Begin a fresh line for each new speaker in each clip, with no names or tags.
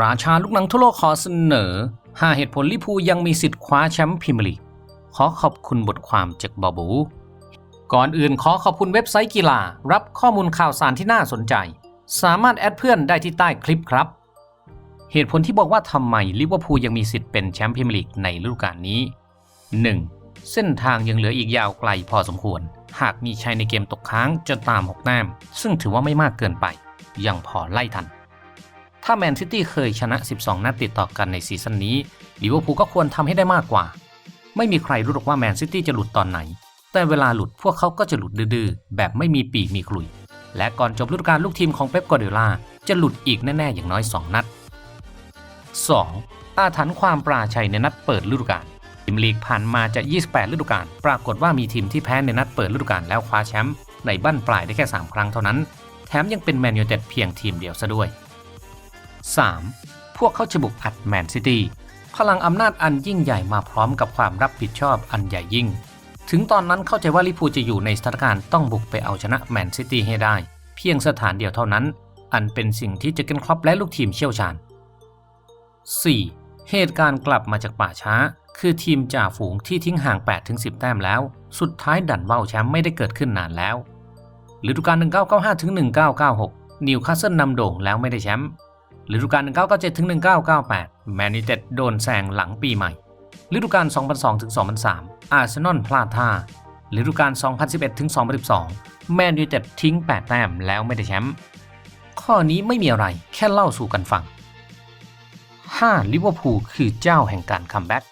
ราชาลูกหนังทั่วโลกขอเสนอ 5 เหตุผลลิพูยังมีสิทธิ์คว้าแชมป์พรีเมียร์ลีก ขอขอบคุณบทความจากบอบู ก่อนอื่นขอขอบคุณเว็บไซต์กีฬา รับข้อมูลข่าวสารที่น่าสนใจ สามารถแอดเพื่อนได้ที่ใต้คลิปครับ เหตุผลที่บอกว่าทำไมลิเวอร์พูลยังมีสิทธิ์เป็นแชมป์พรีเมียร์ลีกในฤดูกาลนี้ 1. เส้นทางยังเหลืออีกยาวไกลพอสมควร หากมีชัยในเกมตกค้างจะตาม6แต้มซึ่งถือว่าไม่มากเกินไป ยังพอไล่ทัน ถ้าแมนซิตี้เคยชนะ 12 นัดติดต่อกันในซีซั่นนี้ลิเวอร์พูลก็ควรทำให้ได้มากกว่า ไม่มีใครรู้หรอกว่าแมนซิตี้จะหลุดตอนไหน แต่เวลาหลุดพวกเขาก็จะหลุดดื้อๆแบบไม่มีปีกมีกลุย และก่อนจบฤดูกาลลูกทีมของเป๊ปกวาร์ดิโอลาจะหลุดอีกแน่ๆอย่างน้อย 2 นัด 2. อาถรรพ์ความปราชัยในนัดเปิดฤดูกาลทีมลีกผ่านมาจะ 28 ฤดูกาลปรากฏว่ามีทีมที่แพ้ในนัดเปิดฤดูกาลแล้วคว้าแชมป์ในบั้นปลายได้แค่ 3 ครั้งเท่านั้น แถมยังเป็นแมนยูเต็ดเพียงทีมเดียวซะด้วย 3. พวกเขาจะบุกอัดแมนซิตี้พลังอำนาจอันยิ่งใหญ่มาพร้อมกับความรับผิดชอบอันใหญ่ยิ่ง ถึงตอนนั้นเข้าใจว่าลิพูจะอยู่ในสถานการณ์ต้องบุกไปเอาชนะแมนซิตี้ให้ได้ เพียงสถานเดียวเท่านั้น อันเป็นสิ่งที่เจอร์เกนครอปและลูกทีมเชี่ยวชาญ 4. เหตุการณ์กลับมาจากป่าช้า คือทีมจ่าฝูงที่ทิ้งห่าง 8-10 แต้มแล้ว สุดท้ายดันว่าแชมป์ไม่ได้เกิดขึ้นนานแล้วฤดูกาล1995ถึง1996 นิวคาสเซิลนำโด่งแล้วไม่ได้แชมป์ ฤดูกาล 1997 ถึง 1998 แมนยูเต็ดโดนแซงหลังปีใหม่ ฤดูกาล 2002 ถึง 2003 อาร์เซนอลพลาดท่า ฤดูกาล 2011 ถึง 2012 แมนยูเต็ดทิ้ง 8 แต้มแล้วไม่ได้แชมป์ ข้อนี้ไม่มีอะไร แค่เล่าสู่กันฟัง 5. ลิเวอร์พูลคือเจ้าแห่งการคัมแบ็ก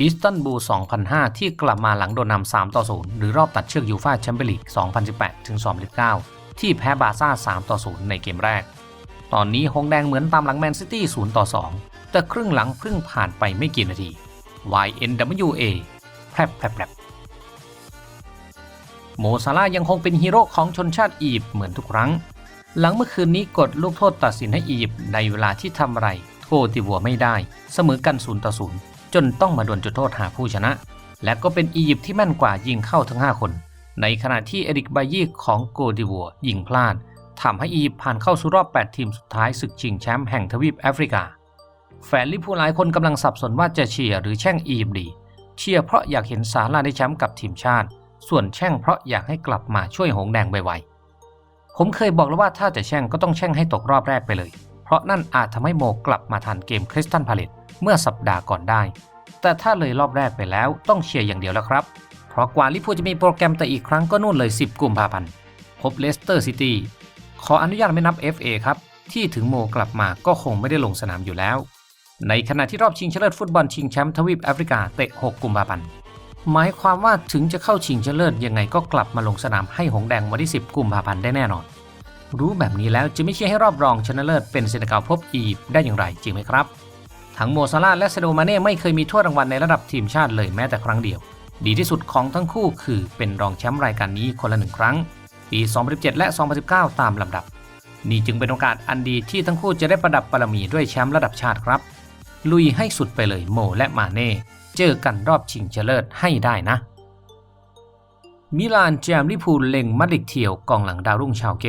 อิสตันบูล 2005 ที่กลับมาหลังโดนนำ 3 ต่อ 0 หรือรอบตัดเชือกยูฟ่าแชมเปี้ยนลีก 2018 ถึง 2019 ที่แพ้บาซ่า 3 ต่อ 0 ในเกมแรก ตอนนี้หงแดงเหมือนตามหลังแมนซิตี้0ต่อ 2 แต่ครึ่งหลังเพิ่งผ่านไปไม่กี่นาที YNWA แพรบแพรบแพรบโมซาลายังคงเป็นฮีโร่ของชนชาติอียิปต์เหมือนทุกครั้ง หลังเมื่อคืนนี้กดลูกโทษตัดสินให้อียิปต์ในเวลาที่ทำอะไรโกติวัวไม่ได้ เสมอกัน0ต่อ0จนต้องมาดวลจุดโทษหาผู้ชนะ และก็เป็นอียิปต์ที่แม่นกว่ายิงเข้าทั้ง 5 คน ในขณะที่เอริกบายีของโกดิวัวยิงพลาด ทำให้อียิปต์ผ่านเข้าสู่รอบ 8 ทีมสุดท้ายศึกชิงแชมป์แห่งทวีปแอฟริกา แฟนลิพูหลายคนกำลังสับสนว่าจะเชียร์หรือแช่งอียิปต์ดี เชียร์เพราะอยากเห็นซาราได้แชมป์กับทีมชาติ ส่วนแช่งเพราะอยากให้กลับมาช่วยหงแดงไวๆผมเคยบอกแล้วว่าถ้าจะแช่งก็ต้องแช่งให้ตกรอบแรกไปเลย เพราะนั่นอาจทำให้โมกลับมาทันเกมคริสตันพาเลตเมื่อสัปดาห์ก่อนได้ แต่ถ้าเลยรอบแรกไปแล้วต้องเชียร์อย่างเดียวแล้วครับเพราะกว่าลิพูจะมีโปรแกรมแต่อีกครั้งก็นู่นเลย 10 กุมภาพันธ์พบเลสเตอร์ซิตี้ ขออนุญาตไม่นับ FA ครับ ที่ถึงโมกลับมาก็คงไม่ได้ลงสนามอยู่แล้ว ในขณะที่รอบชิงชนะเลิศฟุตบอลชิงแชมป์ทวีปแอฟริกาเตะ 6 กุมภาพันธ์หมายความว่าถึงจะเข้าชิงชนะเลิศยังไงก็กลับมาลงสนามให้หงแดงวันที่ 10 กุมภาพันธ์ได้แน่นอน รู้แบบนี้แล้วจะไม่เชื่อให้รอบรองชนะเลิศเป็นเซนกาลพบอียิปต์ได้อย่างไรจริงไหมครับ ทั้งโมซาลาและเซโดมาเน่ไม่เคยมีถ้วยรางวัลในระดับทีมชาติเลยแม้แต่ครั้งเดียว ดีที่สุดของทั้งคู่คือเป็นรองแชมป์รายการนี้คนละหนึ่งครั้ง ปี 2017 และ 2019 ตามลำดับ นี่จึงเป็นโอกาสอันดีที่ทั้งคู่จะได้ประดับบารมีด้วยแชมป์ระดับชาติครับ ลุยให้สุดไปเลยโมและมาเน่ เจอกันรอบชิงชนะเลิศให้ได้นะ มิลานแจมลิพูลเล็งมาดริดเทียวกองหลังดาวรุ่งชาวเก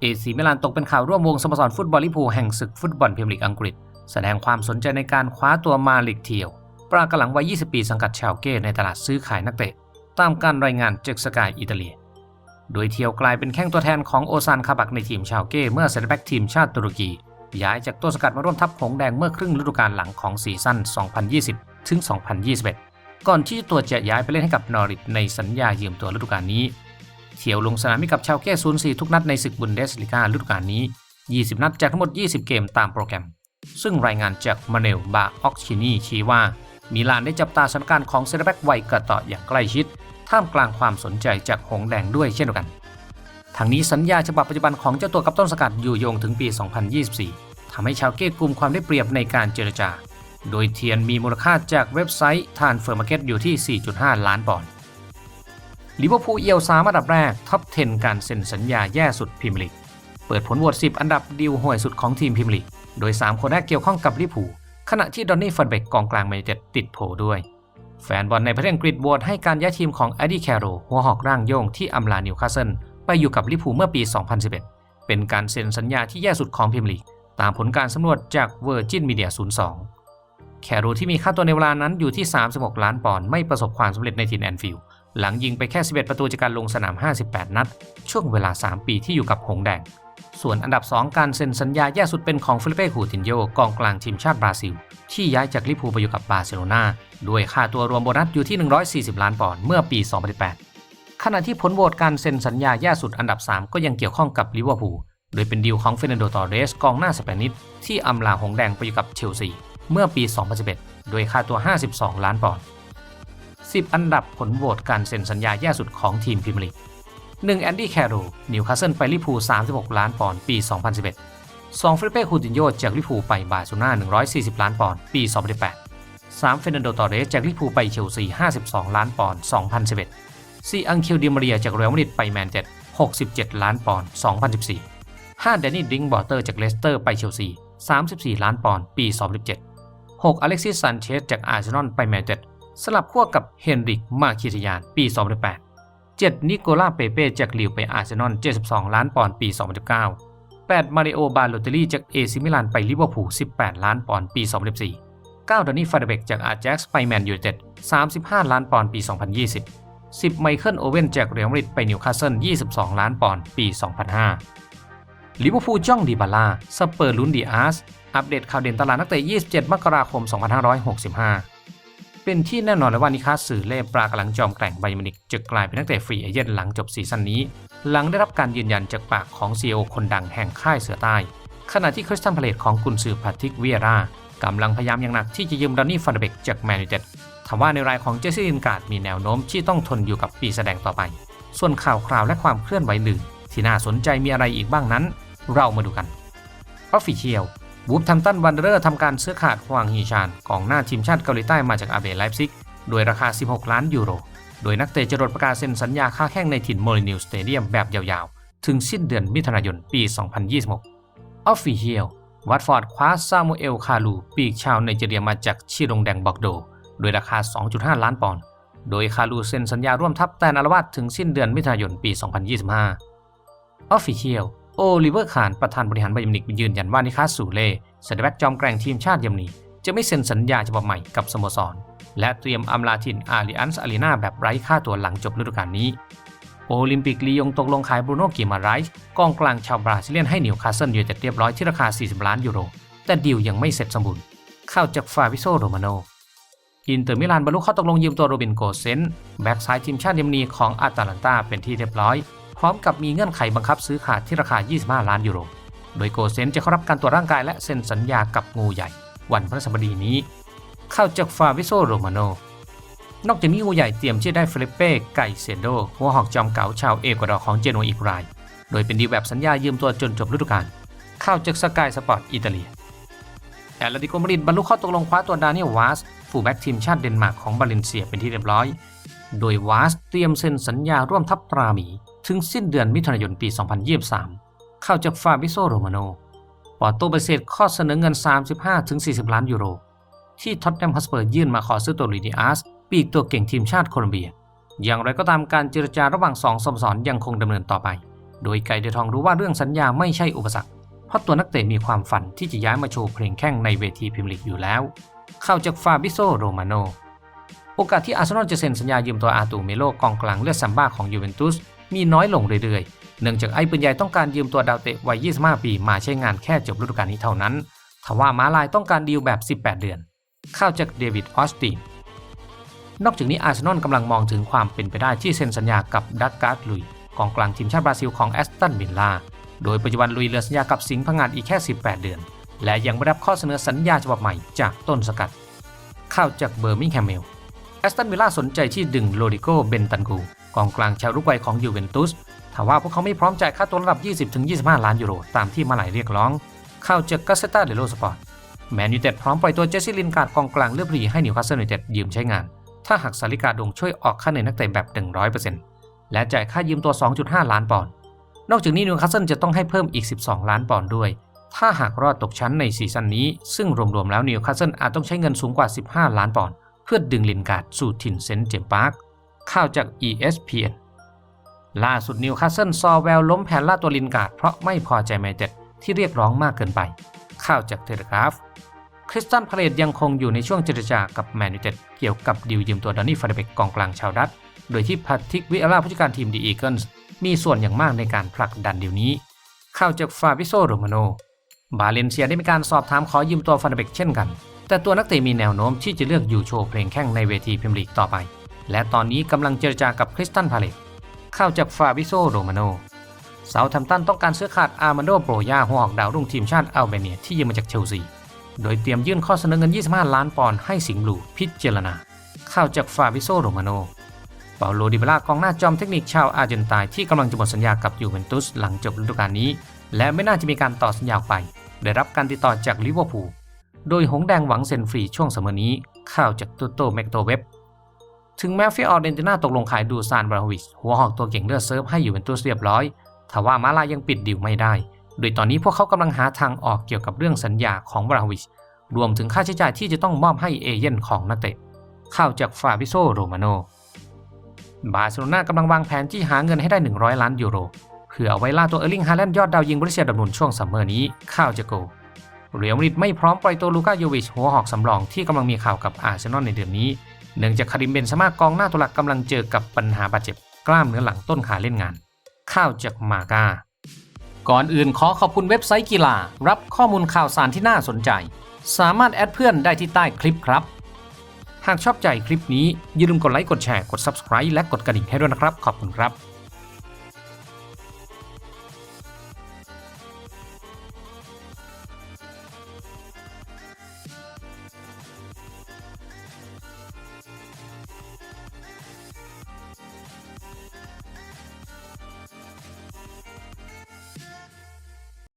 เอซีมิลานตกเป็นข่าวร่วมวงสโมสรฟุตบอลลิพูลแห่งศึกฟุตบอลพรีเมียร์ลีกอังกฤษ แสดงความสนใจในการคว้าตัวมาลิกเทียว ปรากหลังวัย 20 ปีสังกัดชาวเก้ในตลาดซื้อขายนักเตะ ตามการรายงานจากสกายอิตาเลีย โดยเทียวกลายเป็นแข้งตัวแทนของโอซานคาบักในทีมชาวเก้เมื่อเซนเตอร์แบ็กทีมชาติตุรกี ย้ายจากตัวสกัดมาร่วมทัพหงแดงเมื่อครึ่งฤดูกาลหลังของซีซั่น 2020 ถึง 2021 ก่อนที่ตัวจะย้ายไปเล่นให้กับนอริทในสัญญายืมตัวฤดูกาลนี้ เทียวลงสนามให้กับชาวเก้0-4ทุกนัดในศึกบุนเดสลิกาฤดูกาลนี้ 20 นัดจากทั้งหมด 20 เกมตามโปรแกรม ซึ่งรายงานจากมาเนลบาออกชินีชี้ว่ามิลานได้จับตาสถานการณ์ของเซนเตอร์แบ็กวัยกระต่ออย่างใกล้ชิด ท่ามกลางความสนใจจากหงแดงด้วยเช่นเดียวกันทางนี้สัญญาฉบับปัจจุบันของเจ้าตัวกับต้นสกัดอยู่โยงถึงปี 2024ทำให้ชาวเก้กลุ่มความได้เปรียบในการเจรจา โดยเทียนมีมูลค่าจากเว็บไซต์ทานเฟอร์มาร์เก็ตอยู่ที่ 4.5 ล้านปอนด์ลิเวอร์พูลเอียวสามอันดับแรกท็อป 10 การเซ็นสัญญาแย่สุดพรีเมียร์ลีกเปิดผลโหวต10 อันดับดีลห่วยสุดของทีมพรีเมียร์ลีกโดย 3 คนแรกเกี่ยวข้องกับลิเวอร์พูลขณะที่ดอนนี่ฟันเบกกองกลางแมนยูเต็ดติดโผด้วย แฟนบอลในประเทศอังกฤษโหวตให้การย้ายทีมของแอดดี้แคโรหัวหอกร่างโยงที่อำลานิวคาสเซิลไปอยู่กับลิเวอร์พูลเมื่อปี 2011 เป็นการเซ็นสัญญาที่แย่สุดของพรีเมียร์ลีก ตามผลการสำรวจจาก Virgin Media 02 แคโรที่มีค่าตัวในเวลานั้นอยู่ที่ 36 ล้านปอนด์ไม่ประสบความสำเร็จในทีมแอนฟิลด์หลังยิงไปแค่ 11 ประตูจากการลงสนาม 58 นัด ช่วงเวลา 3 ปีที่อยู่กับหงแดง ส่วนอันดับ 2 การเซ็นสัญญาแย่สุดเป็นของฟิลิเป้ คูตินโยกองกลางทีมชาติบราซิล ที่ย้ายจากลิเวอร์พูลไปอยู่กับบาร์เซโลนาด้วยค่าตัวรวมโบนัสอยู่ที่ 140 ล้านปอนด์เมื่อปี 2018 ขณะที่ผลโหวตการเซ็นสัญญาแย่สุดอันดับ 3 ก็ยังเกี่ยวข้องกับลิเวอร์พูลโดยเป็นดีลของเฟรนันโดตอร์เรสกองหน้าสเปนิสที่อำลาหงแดงไปอยู่กับเชลซีเมื่อปี 2011โดยค่าตัว 52 ล้านปอนด์ 10 อันดับผลโหวตการเซ็นสัญญาแย่สุดของทีมพรีเมียร์ลีก 1. แอนดี้แคโรนิวคาสเซิลไปลิเวอร์พูล36 ล้านปอนด์ปี 2011 2. ฟิลิเป้คูตินโยจากลิปูไปบาร์เซโลนา140 ล้านปอนด์ปี 2018 3. เฟรนันโด ตอเรสจากลิเวอร์พูไปเชลซี 52 ล้านปอนด์ 2011 4. อังเคลดิมาเรียจากเรอัลมาดริดไปแมนเชสเตอร์67 ล้านปอนด์ 2014 5. แดนนี่ดิงบอเตอร์จากเลสเตอร์ไปเชลซี 34 ล้านปอนด์ ปี 2017 6. อเล็กซิสซันเชสจากอาร์เซนอลไปแมนเชสเตอร์สลับขั้วกับเฮนริก มาคิทยาน ปี 2008 7. นิโคลาเปเป้จากลิวไปอาร์เซนอล 72 ล้านปอนด์ ปี 2019 8. มาริโอบาโลเตลี่จากเอซิมิลานไปลิเวอร์พูล 18 ล้านปอนด์ปี 2014 9. ดานี่ฟาเดเบกจากอาร์แจ็คส์ไปแมนยูไนเต็ด 35 ล้านปอนด์ปี 2020 10. ไมเคิลโอเว่นจากเรอัลมาดริดไปนิวคาสเซิล 22 ล้านปอนด์ปี 2005 ลิเวอร์พูลจ้องดีบาล่าสเปอร์ลุ้นดีอาร์ส อัปเดตข่าวเด่นตลาดนักเตะ 27 มกราคม 2565 เป็นที่แน่นอนแล้วว่านิคาสื่อเล่ปลากำลังจอมแกร่งไบมินิกจะกลายเป็นนักเตะฟรีเอเย่นหลังจบซีซั่นนี้ หลังได้รับการยืนยันจากปากของซีอคนดังแห่งค่ายเสือใต้ ขณะที่คริสตันพาเลตของกุนซือพาทิกเวียรากำลังพยายามอย่างหนักที่จะยืมดอนนี่ฟันเดเบกจากแมนยูเต็ดทว่าในรายของเจสซี่ลินการ์ดมีแนวโน้มที่ต้องทนอยู่กับปีแสดงต่อไป ส่วนข่าวคราวและความเคลื่อนไหวอื่นที่น่าสนใจมีอะไรอีกบ้างนั้น เรามาดูกันออฟฟิเชียล บูฟทัมตันวันเดอร์ทำการซื้อขาดฮวางฮีชานกองหน้าทีมชาติเกาหลีใต้มาจากอาเบไลฟ์ซิก โดยราคา 16 ล้านยูโร โดยนักเตะจะรดประกาศเซ็นสัญญาค่าแข้งในถิ่นโมลินิวสเตเดียมแบบยาวๆ ถึงสิ้นเดือนมิถุนายนปี 2026 ออฟฟิเชียลวัตฟอร์ดคว้าซามูเอลคาลู ปีกชาวไนจีเรียมาจากชิรงแดงบอกโด โดยราคา 2.5 ล้านปอนด์ โดยคาลูเซ็นสัญญาร่วมทัพแต่นอารวาสถึงสิ้นเดือนมิถุนายนปี 2025 Official โอลิเวอร์คานประธานบริหารไบยมินิกยืนยันว่านิคาสูเล่เซนเตอร์แบ็กจอมแกร่งทีมชาติเยอรมนีจะไม่เซ็นสัญญาฉบับใหม่กับสโมสร และเตรียมอำลาทินอาริอันส์อารีนาแบบไร้ค่าตัวหลังจบฤดูกาลนี้ โอลิมปิกลียงตกลงขายบรูโน่กิมาไรส์กองกลางชาวบราซิเลียนให้นิวคาสเซิลยูไนเต็ดเรียบร้อยที่ราคา 40 ล้านยูโร แต่ดีลยังไม่เสร็จสมบูรณ์เข้าจากฟาวิโซโรมาโนอินเตอร์มิลานบรรลุข้อตกลงยืมตัวโรบินโกเซนแบ็กซ้ายทีมชาติเยอรมนีของอาตาลันตาเป็นที่เรียบร้อย ร้อมกับมีเงื่อนไขบังคับซื้อขาดที่ราคา 25 ล้านยูโร โดยโกเซนจะเข้ารับการตรวจร่างกายและเซ็นสัญญากับงูใหญ่ วันพฤหัสบดีนี้ เข้าจากฟาวิโซโรมาโน นอกจากนี้งูใหญ่เตรียมที่ได้เฟลิปเป้ไก่เซโดหัวหอกจอมเก๋าชาวเอกวาดอร์ของเจโนอีกราย โดยเป็นดีแบบสัญญายืมตัวจนจบฤดูกาล เข้าจากสกายสปอร์ตอิตาเลียแอตเลติโกมาดริดบรรลุข้อตกลงคว้าตัวดานิเอลวาสฟูลแบ็กทีมชาติเดนมาร์กของบาเลนเซียเป็นที่เรียบร้อย โดยวาสเตรียมเซ็นสัญญาร่วมทัพตราหมี ถึงสิ้นเดือนมิถุนายนปี 2023 เข้าจากฟาบิโซโรมาโนปอโตปฏิเสธข้อเสนอเงิน 35-40 ล้านยูโร ที่ท็อตแนมฮอสเปอร์ยื่นมาขอซื้อตัวลุยดิอาสปีกตัวเก่งทีมชาติโคลอมเบีย อย่างไรก็ตามการเจรจาระหว่างสองสโมสรยังคงดำเนินต่อไป โดยไกเดทองรู้ว่าเรื่องสัญญาไม่ใช่อุปสรรค เพราะตัวนักเตะมีความฝันที่จะย้ายมาโชว์เพลงแข่งในเวทีพรีเมียร์ลีกอยู่แล้ว เข้าจากฟาบิโซโรมาโนโอกาสที่อาร์เซนอลจะเซ็นสัญญายืมตัวอาตูเมโลกองกลางเลือดซัมบ้าของยูเวนตุส มีน้อยลงเรื่อยๆ เนื่องจากไอ้ปืนใหญ่ต้องการยืมตัวดาวเตะวัย 25 ปีมาใช้งานแค่จบฤดูกาลนี้เท่านั้นทว่าม้าลายต้องการดีลแบบ 18 เดือน เข้าจากเดวิดออสตินนอกจากนี้อาร์เซนอลกำลังมองถึงความเป็นไปได้ที่เซ็นสัญญากับดักการ์ดลุยกองกลางทีมชาติบราซิลของแอสตันวิลล่าโดยปัจจุบันลุยเหลือสัญญากับสิงห์พังงานอีกแค่ 18 เดือน และยังไม่รับข้อเสนอสัญญาฉบับใหม่จากต้นสกัด เข้าจากเบอร์มิงแฮมเมลแอสตันวิลล่าสนใจที่ดึงโรดิโกเบนตันกู กองกลางชาวรุกวัยของยูเวนตุสทว่าพวกเขาไม่พร้อมจ่ายค่าตัวระดับ 20-25 ล้านยูโร ตามที่มาหลายเรียกร้อง เข้าเจากาเซตาเดโลสปอร์ตแมนยูเต็ดพร้อมปล่อยตัวเจสซี่ลินการ์ดกองกลางเลือบรีให้นิวคาสเซิลยูเต็ดยืมใช้งาน ถ้าหากซาลิกาดงช่วยออกค่าเหนื่อยนักเตะแบบ 100%และจ่ายค่ายืมตัว 2.5 ล้านปอนด์นอกจากนี้นิวคาสเซิลจะต้องให้เพิ่มอีก 12 ล้านปอนด์ด้วย ถ้าหากรอดตกชั้นในซีซั่นนี้ ซึ่งรวมๆแล้วนิวคาสเซิลอาจต้องใช้เงินสูงกว่า 15 ล้านปอนด์เพื่อดึงลินการ์ดสู่ถิ่นเซนต์เจมส์พาร์ค ข่าวจาก ESPN ล่าสุดนิวคาสเซิลซอแววล้มแผนล่าตัวลินการ์ดเพราะไม่พอใจแมนเต็ดที่เรียกร้องมากเกินไป ข่าวจากเทเลกราฟ คริสตันพาเลตยังคงอยู่ในช่วงเจรจากับแมนยูเต็ดเกี่ยวกับดีลยืมตัวดอนนี่ฟาเดเบกกองกลางชาวดัตโดยที่พัทิกวิอาราผู้จัดการทีมดีอีเกิลส์มีส่วนอย่างมากในการผลักดันดีลนี้ ข่าวจากฟาบิโซโรมาโน บาเลนเซียได้มีการสอบถามขอยืมตัวฟาเดเบกเช่นกัน แต่ตัวนักเตะมีแนวโน้มที่จะเลือกอยู่โชว์เพลงแข่งในเวทีพรีเมียร์ลีกต่อไป และตอนนี้กำลังเจรจากับคริสตันพาเลตเข่าจากฟาบิโซโรมาโนเซาท์แทมตันต้องการซื้อขาดอาร์มันโดโปรยาหัวหอกดาวรุ่งทีมชาติอัลเบเนียที่ยืมมาจากเชลซี โดยเตรียมยื่นข้อเสนอเงิน 25 ล้านปอนด์ให้สิงห์บลูพิจารณาข่าจากฟาบิโซโรมาโนเปาโลดิบลากองหน้าจอมเทคนิคชาวอาร์เจนตายที่กำลังจะหมดสัญญากับยูเวนตุสหลังจบฤดูกาลนี้ และไม่น่าจะมีการต่อสัญญาออกไป ได้รับการติดต่อจากลิเวอร์พูลโดยหงแดงหวังเซ็นฟรีช่วงเสมอนี้ข่าวจากตูโตแมกโตเว็บ ถึงแม้ฟิออร์เดนติน่าตกลงขายดูซานบราวิชหัวหอกตัวเก่งเลือดเซิร์ฟให้อยู่เวนตุสเรียบร้อยทว่ามาลายังปิดดิวไม่ได้ โดยตอนนี้พวกเขากำลังหาทางออกเกี่ยวกับเรื่องสัญญาของบราวิชรวมถึงค่าใช้จ่ายที่จะต้องมอบให้เอเย่นของนักเตะข่าวจากฟาบิโซโรมาโนบาร์เซโลนากำลังวางแผนที่หาเงินให้ได้ 100 ล้านยูโร เพื่อเอาไว้ล่าตัวเออร์ลิงฮาแลนด์ยอดดาวยิงบริเซียดอร์ทมุนด์ช่วงซัมเมอร์นี้ข่าวจากโกเรียลมาดริดไม่พร้อมปล่อยตัวลูก้าโยวิชหัวหอกสำรองที่กำลังมีข่าวกับอาร์เซนอลในเดือนนี้ เนื่องจากคาริมเบนซามากองหน้าตัวหลักกำลังเจอกับปัญหาบาดเจ็บกล้ามเนื้อหลังต้นขาเล่นงาน ข้าวจากมากาก่อนอื่นขอขอบคุณเว็บไซต์กีฬา รับข้อมูลข่าวสารที่น่าสนใจ สามารถแอดเพื่อนได้ที่ใต้คลิปครับ หากชอบใจคลิปนี้อย่าลืมกดไลค์กดแชร์กด Subscribe และกดกระดิ่งให้ด้วยนะครับ ขอบคุณครับ